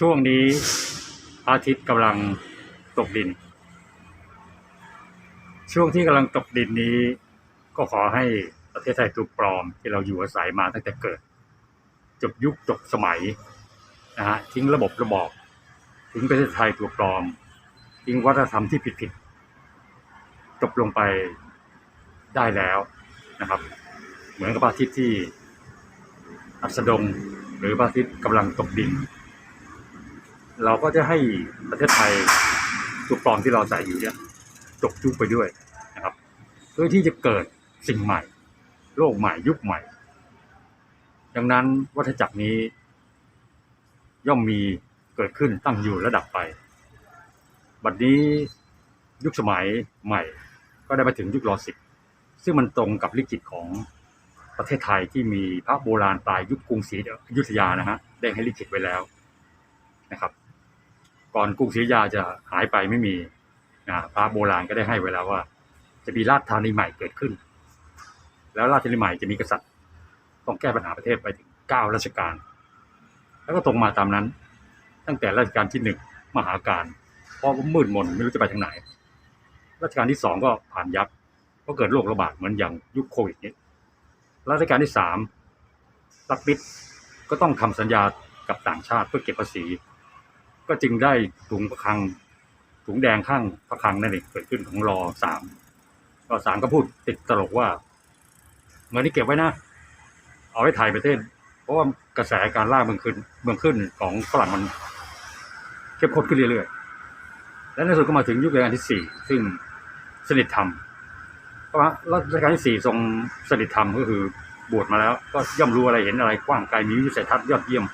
ช่วงนี้พระอาทิตย์กำลังตกดิน ช่วงที่กำลังตกดินนี้ ก็ขอให้ประเทศไทยถูกปลอมที่เราอยู่อาศัยมาตั้งแต่เกิด จบยุคจบสมัยนะฮะทิ้งระบบระบอบทิ้งประเทศไทยตัวปลอม ทิ้งวัฒนธรรมที่ผิดผิดๆจบลงไปได้แล้วนะครับ เหมือนกับพระอาทิตย์ที่อัสดงหรือพระอาทิตย์กำลังตกดิน เราก็จะให้ประเทศไทยตัวปลอมที่เราใส่อยู่เนี่ยจบยุคไปด้วยนะครับเพื่อที่จะเกิดสิ่งใหม่ โลกใหม่ยุคใหม่ ดังนั้นวัฏจักรนี้ ย่อมมีเกิดขึ้นตั้งอยู่ระดับไป บัดนี้ยุคสมัยใหม่ ก็ได้มาถึงยุครอสิบซึ่งมันตรงกับลิขิตของประเทศไทยที่มีพระโบราณปลายยุคกรุงศรีอยุธยานะฮะได้ให้ลิขิตไว้แล้วนะครับ ก่อนกรุงศรีอยุธยาจะหายไปไม่มีนะพระโบราณก็ได้ให้ไว้แล้วว่า จะมีราชธานีใหม่เกิดขึ้น แล้วราชธานีใหม่จะมีกษัตริย์ ต้องแก้ปัญหาประเทศไปถึงเก้ารัชกาลแล้วก็ตรงมาตามนั้น ตั้งแต่รัชกาลที่หนึ่งมหาการเพราะมืดมนไม่รู้จะไปทางไหนรัชกาลที่สองก็ผ่านยับก็เกิดโรคระบาดเหมือนอย่างยุคโควิดนี้รัชกาลที่สามรักบิดก็ต้องทำสัญญากับต่างชาติเพื่อเก็บภาษี ก็จึงได้ถุงประคังถุงแดงข้างประคังนั่นเองเกิดขึ้นของรอสามรอสามก็พูดติดตลกว่าเงินที่เก็บไว้นะ เอาไว้ถ่ายประเทศ เพราะว่ากระแสการล่าเมืองขึ้นเมืองขึ้นของฝรั่งมันเข้มข้นขึ้นเรื่อยๆ และในที่สุดก็มาถึงยุครัชกาลที่สี่ซึ่งสนิทธรรมเพราะว่ารัชกาลที่สี่ทรงสนิทธรรมก็คือบวชมาแล้ว ก็ย่อมรู้อะไรเห็นอะไรกว้างไกลมีวิสัยทัศน์ยอดเยี่ยม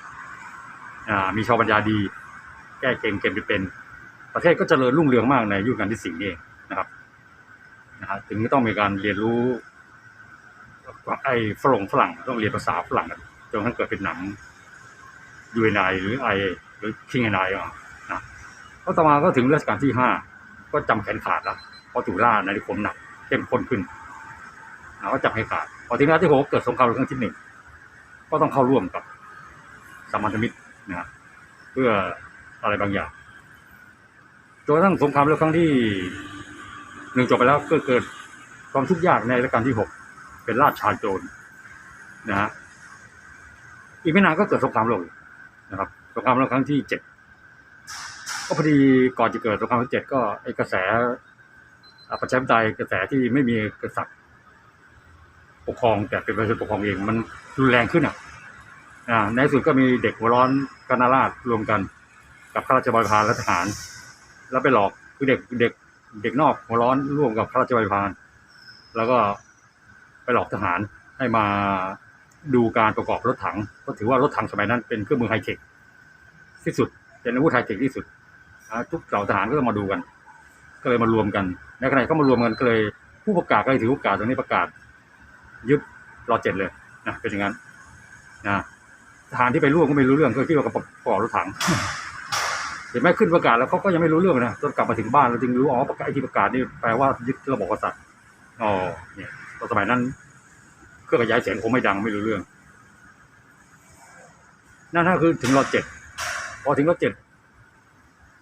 อ่ามีชาวปัญญาดี แก้เกมเกมไปเป็น ประเทศก็เจริญรุ่งเรืองมากในยุคการที่สี่นี่เองนะครับนะฮะถึงต้องมีการเรียนรู้ไอ้ฝรั่งฝรั่งต้องเรียนภาษาฝรั่งจนกระทั่งเกิดเป็นหนังยูเอ็นไอหรือไอหรือคิงเอ็นไออะนะก็ต่อมาก็ถึงรัชกาลที่ห้าก็จำแขนขาดล้วเพราะถูกล่าในนิคมหนักเข้มข้นขึ้นนะก็จับให้ขาดพอถึงรัชกาลที่หกเกิดสงครามโลกครั้งที่หนึ่งก็ต้องเข้าร่วมกับสามัญมิตรนะเพื่อ อะไรบางอย่างจนกระทั่งสงครามโลกครั้งที่หนึ่งจบไปแล้วก็เกิดความทุกข์ยากในรัชกาลที่หกเป็นราชชาโจรนะฮะอีกไม่นานก็เกิดสงครามโลกนะครับสงครามโลกครั้งที่เจ็ดก็พอดีก่อนจะเกิดสงครามที่เจ็ดก็ไอ้กระแสอาประชาธิปไตยกระแสที่ไม่มีกษัตริย์ปกครองแต่เป็นประชาชนปกครองเองมันรุนแรงขึ้นอะอ่าในสุดก็มีเด็กหัวร้อนกนาราชรวมกัน กับข้าราชบริพารและทหาร แล้วไปหลอกคือเด็กเด็กเด็กนอกหัวร้อนร่วมกับข้าราชบริพารแล้วก็ไปหลอกทหารให้มาดูการประกอบรถถัง ก็ถือว่ารถถังสมัยนั้นเป็นเครื่องมือไฮเทคที่สุดเป็นอาวุธไฮเทคที่สุดทุกเหล่าทหารก็ต้องมาดูกัน ก็เลยมารวมกันในขณะที่เขามารวมกันก็เลยผู้ประกาศก็เลยถือโอกาสตรงนี้ประกาศ ยึดรอเจ็ดเลยนะเป็นอย่างนั้นนะทหารที่ไปร่วมก็ไม่รู้เรื่องก็คิดว่าประกอบรถถัง เห็นไหมขึ้นประกาศแล้วเขาก็ยังไม่รู้เรื่องนะจนกลับมาถึงบ้านเราจึงรู้อ๋อประกาศไอที่ประกาศนี่แปลว่ายึดระบบกษัตริย์อ๋อเนี่ยตอนสมัยนั้นเครื่องขยายเสียงคงไม่ดังไม่รู้เรื่อง นั่นก็คือถึงรอเจ็ดพอถึงรอเจ็ด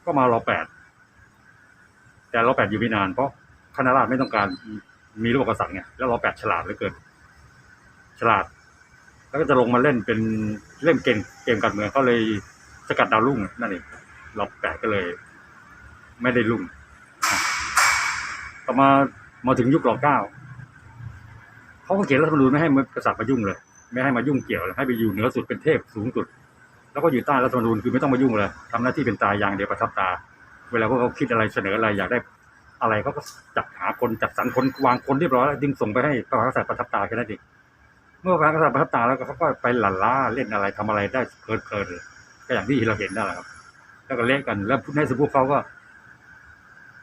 ก็มารอแปดแต่รอแปดอยู่ไม่นานเพราะคณะราษฎรไม่ต้องการมีระบบกษัตริย์ไงแล้วรอแปดฉลาดเหลือเกินฉลาด แล้วก็จะลงมาเล่นเป็นเล่นเกมเกมการเมืองเขาเลยสกัดดาวรุ่งนั่นเอง รอแปดก็เลย ไม่ได้รุ่งอะต่อมามาถึงยุครอเก้าเขาก็เขียนรัฐธรรมนูญไม่ให้กษัตริย์มายุ่งเลย ไม่ให้มายุ่งเกี่ยวเลยให้ไปอยู่เหนือสุดเป็นเทพสูงสุด แล้วก็อยู่ใต้รัฐธรรมนูญคือไม่ต้องมายุ่งเลยทำหน้าที่เป็นตาอย่างเดียวประทับตา เวลาพวกเขาคิดอะไรเสนออะไรอยากได้อะไรเขาก็จัดหาคนจัดสรรคนวางคนเรียบร้อยแล้วจึงส่งไปให้พระมหากษัตริย์ประทับตาแค่นั้นเองเมื่อพระมหากษัตริย์ประทับตาแล้วเขาก็ไปหลั่นล้าเล่นอะไรทำอะไรได้เพลินๆเลยก็อย่างที่เราเห็นนั่นแหละครับ แล้วก็เละกัน แล้วในสุพวกเขาก็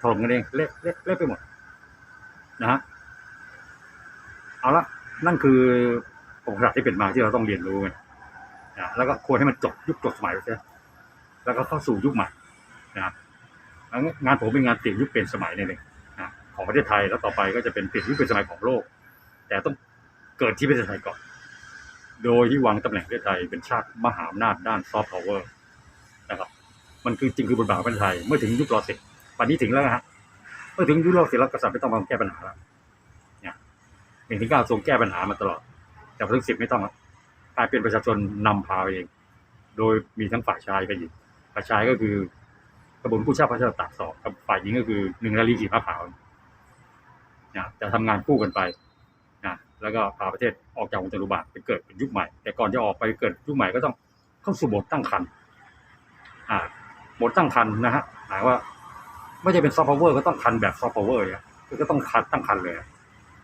ถล่มกันเองเละเละเละไปหมด นะฮะเอาละนั่นคือประวัติศาสตร์ที่เป็นมาที่เราต้องเรียนรู้ไงนะแล้วก็ควรให้มันจบยุคจบสมัยไปเสียแล้วก็เข้าสู่ยุคใหม่นะงานผมเป็นงานเปลี่ยนยุคเปลี่ยนสมัยนี่เองนะของประเทศไทยแล้วต่อไปก็จะเป็นเปลี่ยนยุคเปลี่ยนสมัยของโลก แต่ต้องเกิดที่ประเทศไทยก่อน โดยที่วางตำแหน่งประเทศไทยเป็นชาติมหาอำนาจด้านซอฟต์พาวเวอร์นะครับ มันคือจริงคือบทบาทของประเทศไทย เมื่อถึงยุครอสิบปัจนี้ถึงแล้วนะฮะเมื่อถึงยุครอสิบแล้วกษัตริย์ไม่ต้องมาแก้ปัญหาแล้วเนี่ยหนึ่งถึงเก้าทรงแก้ปัญหามาตลอด แต่พอถึงสิบไม่ต้องแล้วกลายเป็นประชาชนนำพาเอง โดยมีทั้งฝ่ายชายกับหญิงฝ่ายชายก็คือกระบวนผู้เช่าพระเจ้าตากสองกับฝ่ายหญิงก็คือหนึ่งนาลีขี่ม้าขาวนะจะทำงานคู่กันไปนะแล้วก็พาประเทศออกจากวงจรุบาทไปเกิดเป็นยุคใหม่ แต่ก่อนจะออกไปเกิดยุคใหม่ก็ต้องเข้าสู่บทตั้งคันอ่า บทตั้งคันนะฮะหมายว่า ไม่ใช่เป็นซอฟต์พาวเวอร์ก็ต้องคันแบบซอฟต์พาวเวอร์เนี่ยคือก็ต้องคันตั้งคันเลย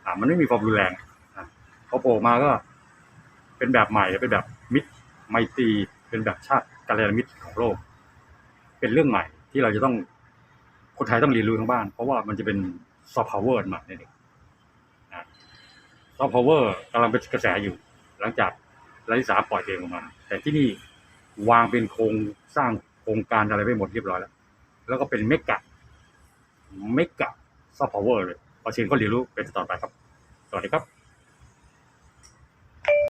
อ่ามันไม่มีความรุนแรงอะพอโผล่มาก็ เป็นแบบใหม่เป็นแบบมิตรไมตรีเป็นแบบชาติกัลยาณมิตรของโลก เป็นเรื่องใหม่ที่เราจะต้องคนไทยต้องเรียนรู้ทั้งบ้าน เพราะว่ามันจะเป็นซอฟต์พาวเวอร์ใหม่นี่เองซอฟต์พาวเวอร์กำลังเป็นกระแสอยู่ หลังจากรัฐสาปล่อยเพลงออกมา แต่ที่นี่วางเป็นโครงสร้าง โครงการอะไรไปหมดเรียบร้อยแล้ว แล้วก็เป็นเมกะเมกะซอฟต์พาวเวอร์เลยขอเชิญก็เรียนรู้เป็นต่อไปครับ สวัสดีครับ